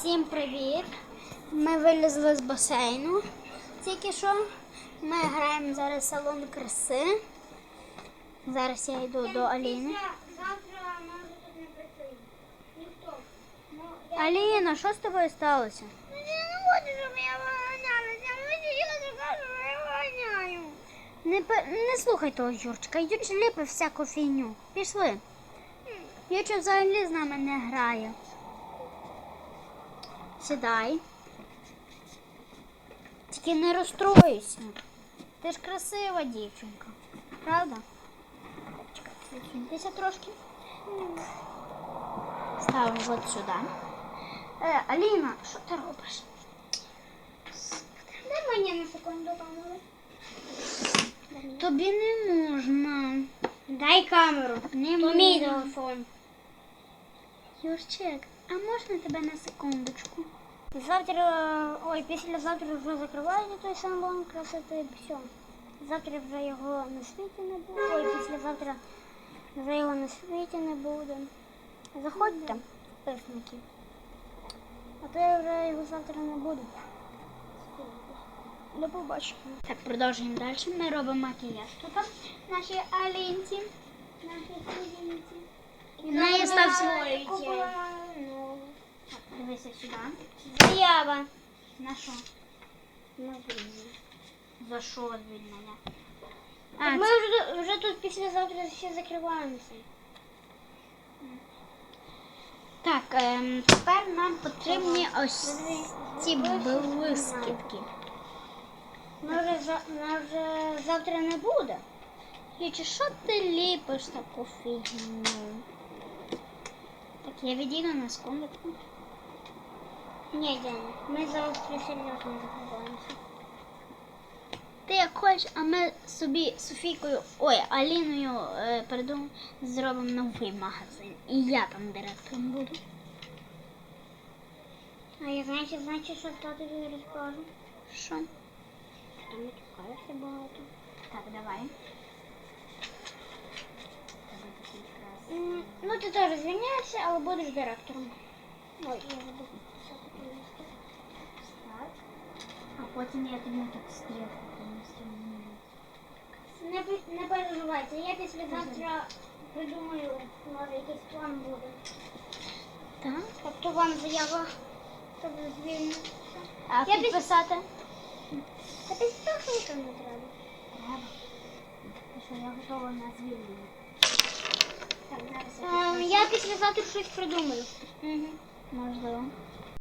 Всім привіт! Ми вилізли з басейну. Тільки що ми граємо зараз салон краси. Зараз я йду до Аліни. Аліна, що з тобою сталося? Не. Не, слухай того Юрчика. Юрч ліпить всяку фігню. Пішли. Юрчик взагалі з нами не грає. Сідай. Тільки не розстроюйся. Ти ж красива дівчинка. Правда? Чекай, трошки. Ставимо от сюди. Е, Аліна, що ти робиш? Дай мені на секунду камеру. Тобі не можна. Дай камеру. Не мій телефон. Юрчик, а можна тебе на секундочку? Завтра, ой, післязавтра вже закривається той салон красоти. Все. Завтра вже його на світі не буде. Ой, післязавтра вже його на світі не буде. Заходьте, підписники. А то я вже його завтра не буду. До побачення. Так, продовжуємо далі. Ми робимо макіяж тут нашій Алінці. Наші студенті. І неї стався. Дивися сюди. Заява. На що? На звільнення. За що звільнення? А, ми вже, вже тут післязавтра ще закриваємося. так ем, тепер нам потрібні ось ці блискітки. Ми вже, за- ми вже завтра не буде. Юрчик, що ти ліпиш таку фігню? Я відійду на секундочку. Ні, Діана, ми завтра серйозно закриваємося. Ти як хочеш, а ми собі Софійкою, ой, Аліною е, придум, зробимо новий магазин. І я там директором буду. А я знаю, що значить, що хто тобі розкажу. Що? Там не чекаєшся багато. Так, давай. Ти теж звільняєшся, але будеш директором. Ой, я забув. все-таки. А потім я тобі так стрілку повністю. Не, не переживайте, я післязавтра придумаю, може якийсь план буде. Так. Тобто вам заява, щоб звільнитися. А Я підписати? Та підписати нічого не треба. Треба. Тому що я готова на звільнення. Так, зараз я, я післязавтра щось придумаю. Угу. Можливо.